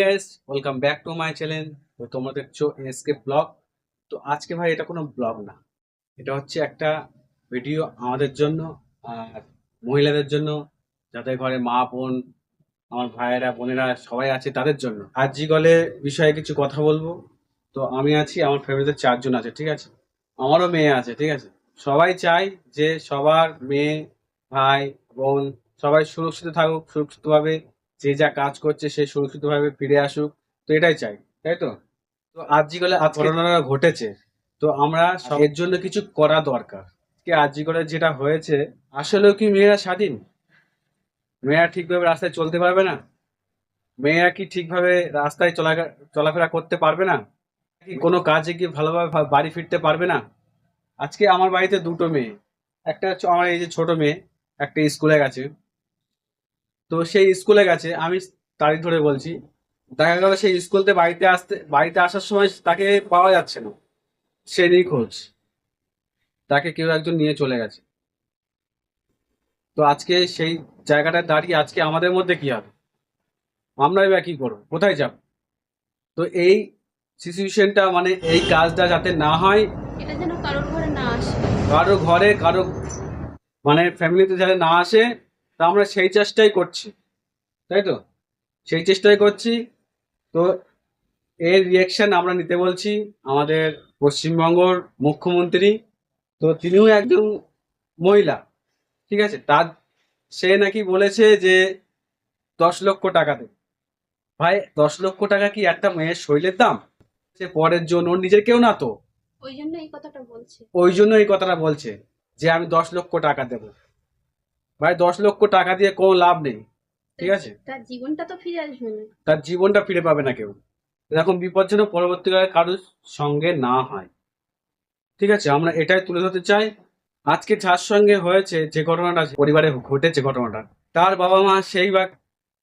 Guys welcome back to my channel তো তোমরা দেখছ এসকে ব্লগ তো আজকে ভাই এটা কোনো ব্লগ না। এটা হচ্ছে একটা ভিডিও আমাদের জন্য আর মহিলাদের জন্য, যাদের ঘরে মা, বোন, আমার ভাইয়েরা, বোনেরা সবাই আছে তাদের জন্য। আজই গলে বিষয়ে কিছু কথা বলব। তো আমি আছি, আমার ফ্যামিলিতে চারজন আছে, ঠিক আছে? আমারও মেয়ে আছে, ঠিক আছে? সবাই চাই যে সবার মেয়ে, ভাই, বোন সবাই সুরক্ষিত থাকুক, সুরক্ষিতভাবে যে যা কাজ করছে সে সুরক্ষিতভাবে ফিরে আসুক। তো এটাই চাই তাই তো? তো গলে আজ ঘটনাটা ঘটেছে। তো আমরা সব- এর জন্য কিছু করা দরকার। আজকে করে যেটা হয়েছে আসলেও কি মেয়েরা স্বাধীন? মেয়েরা ঠিকভাবে রাস্তায় চলতে পারবে না? মেয়েরা কি ঠিকভাবে রাস্তায় চলা চলাফেরা করতে পারবে না? কি কোনো কাজে কি ভালোভাবে বাড়ি ফিরতে পারবে না? আজকে আমার বাড়িতে দুটো মেয়ে। একটা আমার এই যে ছোট মেয়ে একটা স্কুলে গেছে। তো সেই স্কুলে গেছে আমি তারিখ ধরে বলছি। দেখা গেল সেই স্কুলতে বাড়িতে আসতে বাড়িতে আসার সময় তাকে পাওয়া যাচ্ছে না। সে নিখোঁজ তাকে কেউ একজন নিয়ে চলে গেছে। তো আজকে সেই জায়গাটা দাঁড়িয়ে আজকে আমাদের মধ্যে কি হবে? আমরা এবার কি করব? কোথায় যাব? তো এই সিচুয়েশনটা মানে এই কাজটা যাতে না হয় এটা যেন কারোর ঘরে না আসে। কারও ঘরে কারও মানে ফ্যামিলিতে যাতে না আসে তা আমরা সেই চেষ্টাই করছি তাই তো? সেই চেষ্টাই করছি। তো এর রিয়াকশন আমরা নিতে বলছি আমাদের পশ্চিমবঙ্গর মুখ্যমন্ত্রী। তো তিনিও একজন মহিলা ঠিক আছে? তার সে নাকি বলেছে যে দশ লক্ষ টাকা দেবে ভাই দশ লক্ষ টাকা কি একটা মেয়ের শৈলের দাম? সে পরের জন্য ওর নিজের কেউ না তো? ওই জন্য এই কথাটা বলছে। ওই জন্য এই কথাটা বলছে যে আমি দশ লক্ষ টাকা দেব। ভাই দশ লক্ষ টাকা দিয়ে কোনো লাভ নেই। ঠিক আছে? তার জীবনটা তো ফিরে আসবে না। তার জীবনটা ফিরে পাবে না কেউ। এরকম বিপদ যেন পরবর্তীকালে কারোর সঙ্গে না হয়। ঠিক আছে আমরা এটাই তুলে ধরতে চাই। আজকে যার সঙ্গে হয়েছে যে ঘটনাটা পরিবারে ঘটেছে ঘটনাটা তার বাবা মা সেই বা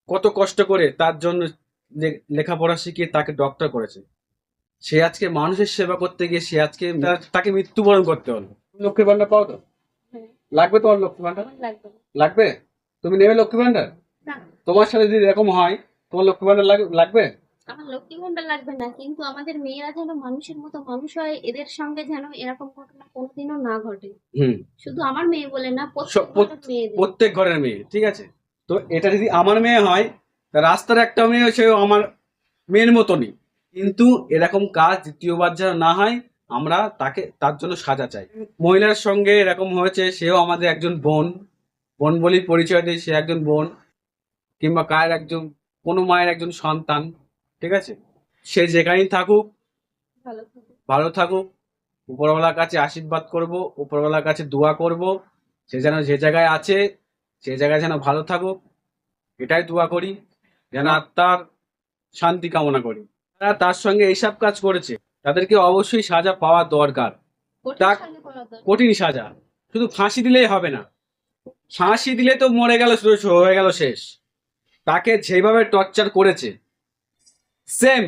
কত কষ্ট করে তার জন্য লেখাপড়া শিখিয়ে তাকে ডক্টর করেছে। সে আজকে মানুষের সেবা করতে গিয়ে সে আজকে তাকে মৃত্যুবরণ করতে হলো। লক্ষ্মীর ভান্ডার পাও তো? লাগবে তোমার লক্ষ্মী ভান্ডার লাগবে। তুমি নেবে লক্ষ্মী ভান্ডার তোমার সাথে যদি এরকম হয় তোমার লক্ষ্মী ভান্ডার লাগবে? আমার লক্ষ্মী ভান্ডার লাগবে না কিন্তু আমাদের মেয়েরা যেন মানুষের মতো মানুষ হয় এদের সঙ্গে যেন এরকম ঘটনা কোনোদিনও না ঘটে। হুম। শুধু আমার মেয়ে বলে না প্রত্যেক ঘরের প্রত্যেক ঘরের মেয়ে ঠিক আছে? তো এটা যদি আমার মেয়ে হয় রাস্তার একটা মেয়ে সেও আমার মেয়ের মতনই। কিন্তু এরকম কাজ দ্বিতীয়বার যেন না হয় আমরা তাকে তার জন্য সাজা চাই। মহিলার সঙ্গে এরকম হয়েছে সেও আমাদের একজন বোন। বোন বলি পরিচয় দিই সে একজন বোন কিংবা কার একজন কোনো মায়ের একজন সন্তান ঠিক আছে? সে যেখানেই থাকুক ভালো থাকুক। উপরওয়ালার কাছে আশীর্বাদ করব উপরওয়ালার কাছে দোয়া করব সে যেন যে জায়গায় আছে সে জায়গায় যেন ভালো থাকুক। এটাই দোয়া করি যেন আত্মার শান্তি কামনা করি। তার সঙ্গে এইসব কাজ করেছে। তাদেরকে অবশ্যই সাজা পাওয়া দরকার। কঠিন সাজা শুধু ফাঁসি দিলেই হবে না। ফাঁসি দিলে তো মরে গেল হয়ে গেল শেষ। তাকে যেভাবে টর্চার করেছে সেম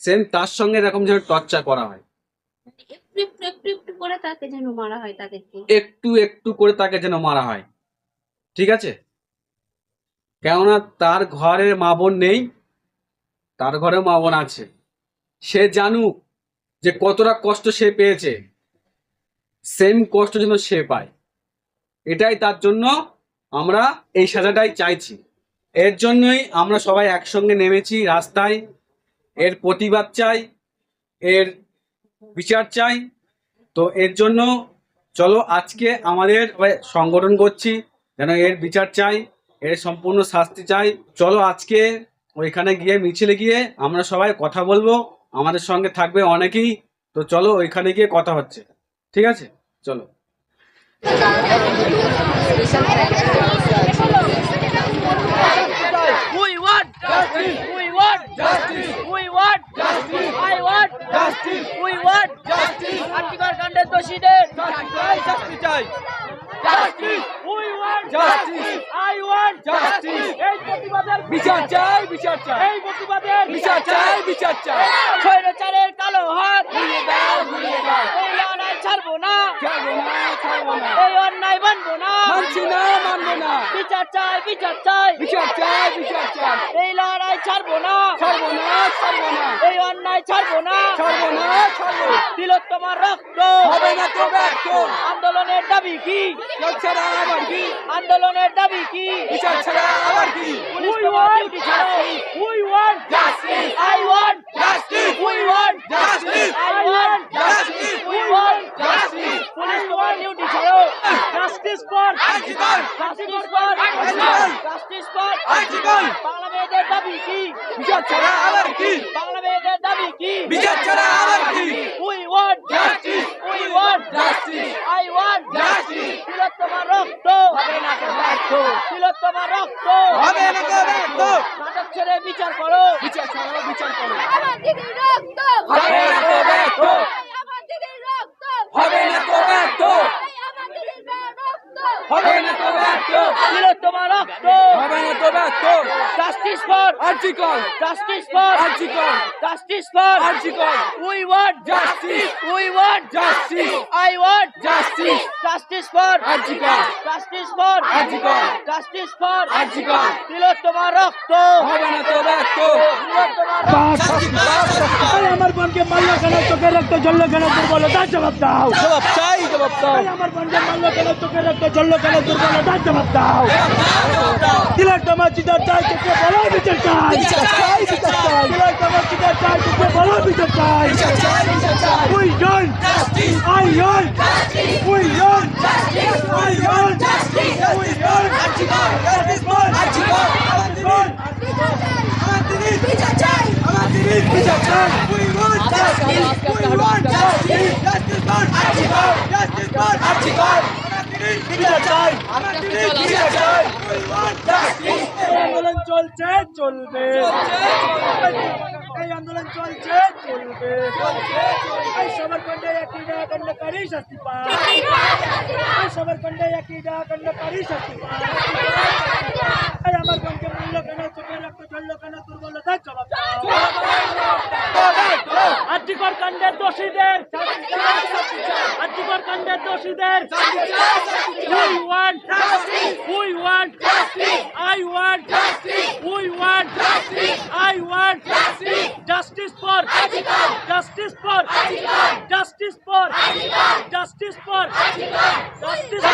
সেম তার সঙ্গে এরকম যেন টর্চার করা হয়। মানে একটু একটু একটু একটু করে তাকে যেন মারা হয় একটু একটু করে তাকে যেন মারা হয়। ঠিক আছে? কেননা তার ঘরের মা বোন নেই তার ঘরে মা বোন আছে। সে জানুক যে কতটা কষ্ট সে পেয়েছে সেম কষ্ট যেন সে পায়। এটাই তার জন্য আমরা এই সাজাটাই চাইছি। এর জন্যই আমরা সবাই একসঙ্গে নেমেছি রাস্তায়। এর প্রতিবাদ চাই, এর বিচার চাই। তো এর জন্য চলো আজকে আমাদের সংগঠন করছি, যেন এর বিচার চাই, এর সম্পূর্ণ শাস্তি চাই। চলো আজকে ওইখানে গিয়ে মিছিলে গিয়ে আমরা সবাই কথা বলব। আমাদের সঙ্গে থাকবে অনেকেই। তো চলো ওইখানে গিয়ে কথা হচ্ছে। ঠিক আছে? চলো We want justice. We want justice. We want justice. I want justice. We want justice. আর্টিকাল কাণ্ডের দোষীদের শাস্তি চাই justice we want justice I want justice এই প্রতিবাদের বিচার চাই বিচার চাই এই প্রতিবাদের বিচার চাই বিচার চাই স্বৈরাচারের কালো হাত ভুলিয়ে দাও ভুলিয়ে দাও এই লড়াই ছাড়বো ছাড়বো না ছাড়বো না ছাড়বো না এই অন্যায় মানবো না মানছি না মানবো না। বিচার চাই বিচার চাই। বিচার চাই বিচার চাই। এই লড়াই ছাড়বো না। ছাড়বো না ছাড়বো না। এই অন্যায় ছাড়বো না। ছাড়বো না ছাড়বো না। তিলোত্তমার রক্ত। হবে না তো ব্যর্থ। আন্দোলনের দাবি কি? ছাড়া আবার কি? আন্দোলনের দাবি কি? বিচার ছাড়া আবার কি? পুলিশ তোমার ডিউটি ছাড়ো। We want justice I want justice we want justice I want justice we want justice police তোমার ডিউটি ছাড়ো justice for RG Kar justice for RG Kar justice for আর্জিকল বাংলা মেয়েদের দাবি কি বিচার ছাড়া আবার কি বাংলা মেয়েদের দাবি কি বিচার ছাড়া আবার কি we want justice we want justice I want justice তিলোত্তমার রক্ত হবে না তো ব্যর্থ তিলোত্তমার রক্ত হবে না তো ব্যর্থ নাটক ছেড়ে বিচার করো। বিচার করো বিচার করো আমার দিদির রক্ত হবে না তো ব্যর্থ আমার দিদির রক্ত হবে না তো ব্যর্থ আমার দিদির রক্ত হবে না তো ব্যর্থ তিলোত্তমার রক্ত হবে না তো ব্যর্থ justice for RG Kar justice for RG Kar justice for RG Kar we want justice we want justice I want justice justice for RG Kar justice for RG Kar justice for আর্জিকল তিলোত্তমার রক্ত হবে না তো ব্যর্থ আমার বোনকে মারলো কেন চোখে রক্ত জ্বললো কেন দুর্বলতার জবাব দাও জবাব চাই জবাব দাও। এই আমার বোনকে মারলো কেন? চোখে রক্ত জ্বললো কেন? দুর্বলতার জবাব দাও। তিলক তোমার চিতার চাই তোকে বলো বিচার চাই। তিলক তোমার চিতার চাই। তোকে বলো বিচার চাই। বিচার চাই বিচার চাই। We John justice I John we John we John we John RG Kar justice for RG Kar আমার দিদি বিচার চাই আমার দিদি বিচার চাই উই ওয়ান্ট আন্দোলন চলছে চলবে এই আন্দোলন চলছে চলবে এই সমরকন্ডে একই ডাকান্ডকারী শাস্তি পায় এই সমরকন্ডে একই ডাকান্ডকারী শাস্তি পায় এই আমার গমকে মূল্য কেন, চোখে রক্ত ঝরলো কেন দুর্বলতার জবাব আর্যিকর কাণ্ডের দোষীদের আর্যিকর কাণ্ডের দোষীদের we want we want I want justice. We want justice. I want justice. Justice for justice for justice for justice for justice.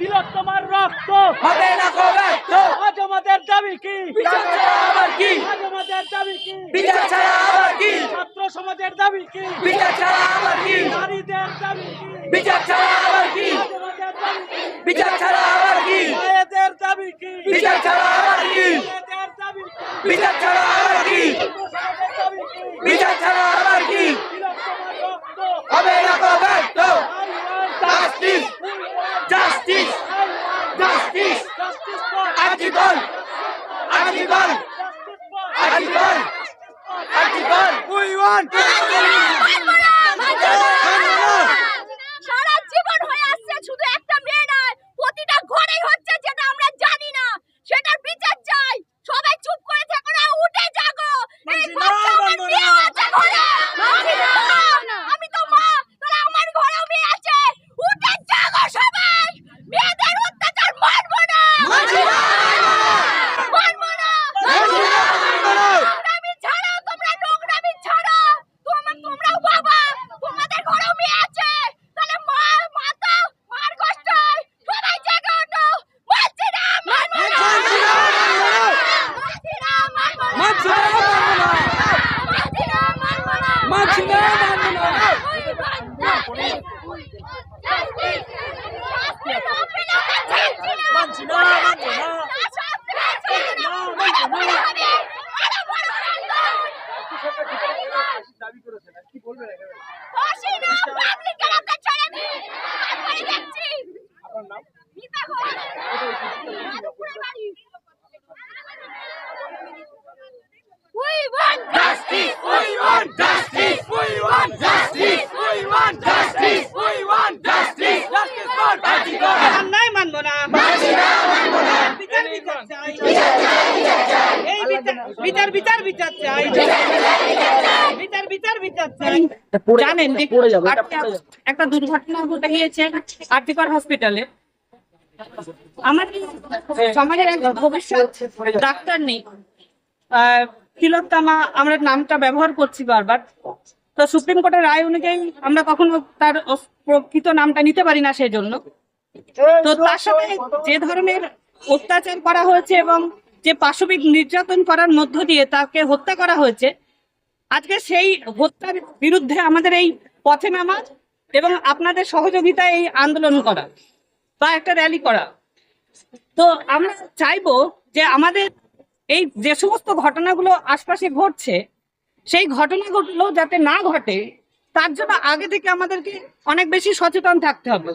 তিলোত্তমার রক্ত হবে না তো ব্যর্থ আজ আমাদের দাবি কি বিচার ছাড়া আবার কি আজ আমাদের দাবি কি বিচার ছাড়া আবার কি ছাত্র সমাজের দাবি কি বিচার ছাড়া আবার কি নারীদের দাবি কি বিচার ছাড়া আবার কি আজ আমাদের দাবি কি বিচার ছাড়া আবার কি মায়েদের দাবি কি বিচার ছাড়া আবার কি মায়েদের দাবি কি বিচার ছাড়া আবার কি ছাত্র সমাজের দাবি কি বিচার ছাড়া আবার কি তিলোত্তমার রক্ত হবে না তো ব্যর্থ I want justice justice I want justice justice for আর্জিকল আর্জিকল justice for আর্জিকল আর্জিকল উই ওয়ান্ট সারা জীবন হয়ে আসছে শুধু একটা মেয়ে নয় প্রতিটা ঘরেই হচ্ছে যেটা আমরা জানি না সেটার বিচার চাই সবাই চুপ করে থেকো না উঠে জাগো এই বাচ্চা আমার মেয়ে আছে ঘরে আমি তো মা তাহলে আমার ঘরেও মেয়ে আছে উঠে জাগো সবাই মেয়েদের অত্যাচার মানবো না মানবো না নোংরামি ছাড়ো তোমরা নোংরামি ছাড়ো তোমরা তোমরাও বাবা তোমাদের ঘরেও মেয়ে আছে তাহলে মা মা তো মার কষ্ট হয়। সবাই জেগে ওঠো মানছি না মানবো না মানছি না মানবো না মানছি না, মানবো না। মানছি না মানবো না মানছি না, মানবো না। মানছি না, মানবো না। We want Justice! We want justice! We want justice! We want justice! We want justice! Justice for Arjigal! অন্যায় মানবো না। বিচার বিচার চাই। বিচার বিচার বিচার বিচার চাই। বিচার বিচার বিচার চাই। জানেন একটা দুর্ঘটনা ঘটে গিয়েছে হসপিটালে। আমাদের সমাজের এক ভবিষ্যৎ ডাক্তার নেই। তিলোত্তমা আমরা নামটা ব্যবহার করছি বারবার। তো সুপ্রিম কোর্টের রায় অনুযায়ী আমরা কখনো তার প্রকৃত নামটা নিতে পারি না সেই জন্য তো তার সাথে যে ধরনের অত্যাচার করা হয়েছে এবং যে পাশবিক নির্যাতন করার মধ্য দিয়ে তাকে হত্যা করা হয়েছে, আজকে সেই হত্যার বিরুদ্ধে আমাদের এই পথে নামা এবং আপনাদের সহযোগিতায় এই আন্দোলন করা বা একটা র্যালি করা। তো আমরা চাইব যে আমাদের এই যে সমস্ত ঘটনাগুলো আশপাশে ঘটছে, সেই ঘটনাগুলো যাতে না ঘটে, তার জন্য আগে থেকে আমাদেরকে অনেক বেশি সচেতন থাকতে হবে।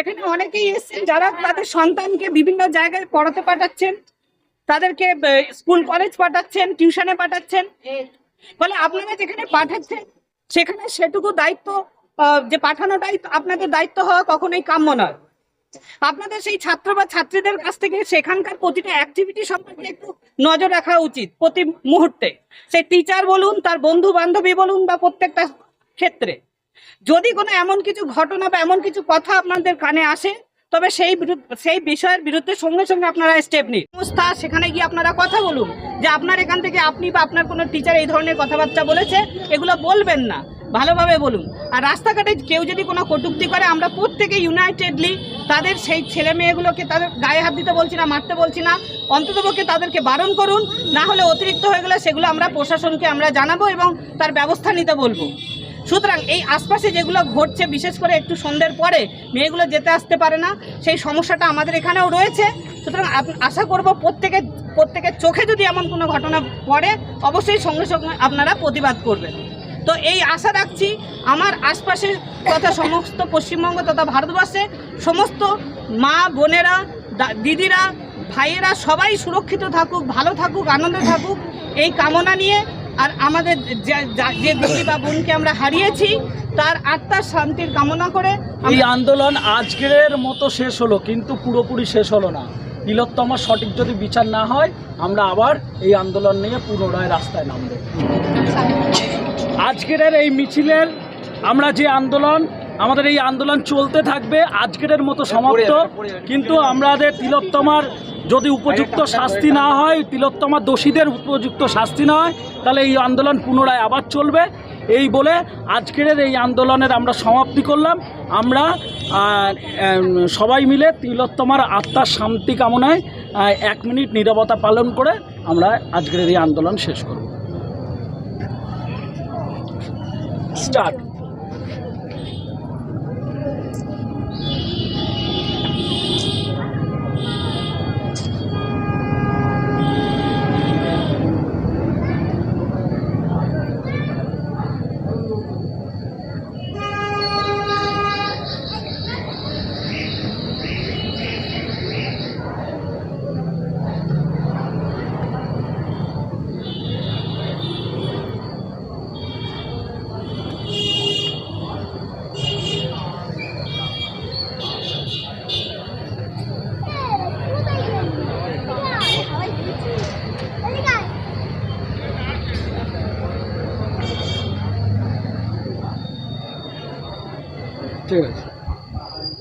এখানে অনেকেই এসছেন যারা তাদের সন্তানকে বিভিন্ন জায়গায় পড়াতে পাঠাচ্ছেন তাদেরকে স্কুল কলেজ পাঠাচ্ছেন, টিউশনে পাঠাচ্ছেন। ফলে আপনারা যেখানে পাঠাচ্ছেন, সেখানে সেটুকু দায়িত্ব যে পাঠানোটাই আপনাদের দায়িত্ব হওয়া কখনোই কাম্য নয়। আপনাদের সেই ছাত্র বা ছাত্রীদের কাছ থেকে সেখানকার প্রতিটা অ্যাক্টিভিটি সম্পর্কে একটু নজর রাখা উচিত প্রতি মুহূর্তে। সেই টিচার বলুন, তার বন্ধু বান্ধবী বলুন বা প্রত্যেকটা ক্ষেত্রে। যদি কোনো এমন কিছু ঘটনা বা এমন কিছু কথা আপনাদের কানে আসে তবে সেই সেই বিষয়ের বিরুদ্ধে সঙ্গে সঙ্গে আপনারা স্টেপ নিন। সংস্থা, সেখানে গিয়ে আপনারা কথা বলুন যে আপনার এখান থেকে আপনি বা আপনার কোনো টিচার এই ধরনের কথাবার্তা বলেছে, এগুলো বলবেন না, ভালোভাবে বলুন। আর রাস্তাঘাটে কেউ যদি কোনো কটূক্তি করে, আমরা প্রত্যেকে ইউনাইটেডলি তাদের সেই ছেলে মেয়েগুলোকে তাদের গায়ে হাত দিতে বলছি না, মারতে বলছি না, অন্ততপক্ষে তাদেরকে বারণ করুন, না হলে অতিরিক্ত হয়ে গেলে সেগুলো আমরা প্রশাসনকে আমরা জানাব এবং তার ব্যবস্থা নিতে বলব। সুতরাং এই আশপাশে যেগুলো ঘটছে, বিশেষ করে একটু সন্ধ্যের পরে মেয়েগুলো যেতে আসতে পারে না, সেই সমস্যাটা আমাদের এখানেও রয়েছে। সুতরাং আশা করব প্রত্যেকের প্রত্যেকের চোখে যদি এমন কোনো ঘটনা পড়ে, অবশ্যই সঙ্গে সঙ্গে আপনারা প্রতিবাদ করবেন। তো এই আশা রাখছি, আমার আশপাশের তথা সমস্ত পশ্চিমবঙ্গ তথা ভারতবর্ষে সমস্ত মা, বোনেরা দিদিরা, ভাইয়েরা সবাই সুরক্ষিত থাকুক, ভালো থাকুক, আনন্দে থাকুক, এই কামনা নিয়ে আর আমাদের যে- দিদি বা বোনকে আমরা হারিয়েছি তার আত্মার শান্তির কামনা করে এই আন্দোলন আজকের মতো শেষ হলো কিন্তু পুরোপুরি শেষ হলো না। তিলোত্তমার সঠিক যদি বিচার না হয় আমরা আবার এই আন্দোলন নিয়ে পুনরায় রাস্তায় নামব। আজকের এই মিছিলের আমরা যে আন্দোলন আমাদের এই আন্দোলন চলতে থাকবে আজকের মতো সমাপ্ত। কিন্তু আমাদের তিলোত্তমার যদি উপযুক্ত শাস্তি না হয় তিলোত্তমার দোষীদের উপযুক্ত শাস্তি না হয়, তাহলে এই আন্দোলন পুনরায় আবার চলবে। এই বলে আজকের এই আন্দোলনের আমরা সমাপ্তি করলাম। আমরা সবাই মিলে তিলোত্তমার আত্মার শান্তি কামনায় এক মিনিট নীরবতা পালন করে আমরা আজকের এই আন্দোলন শেষ করব। স্টার্ট।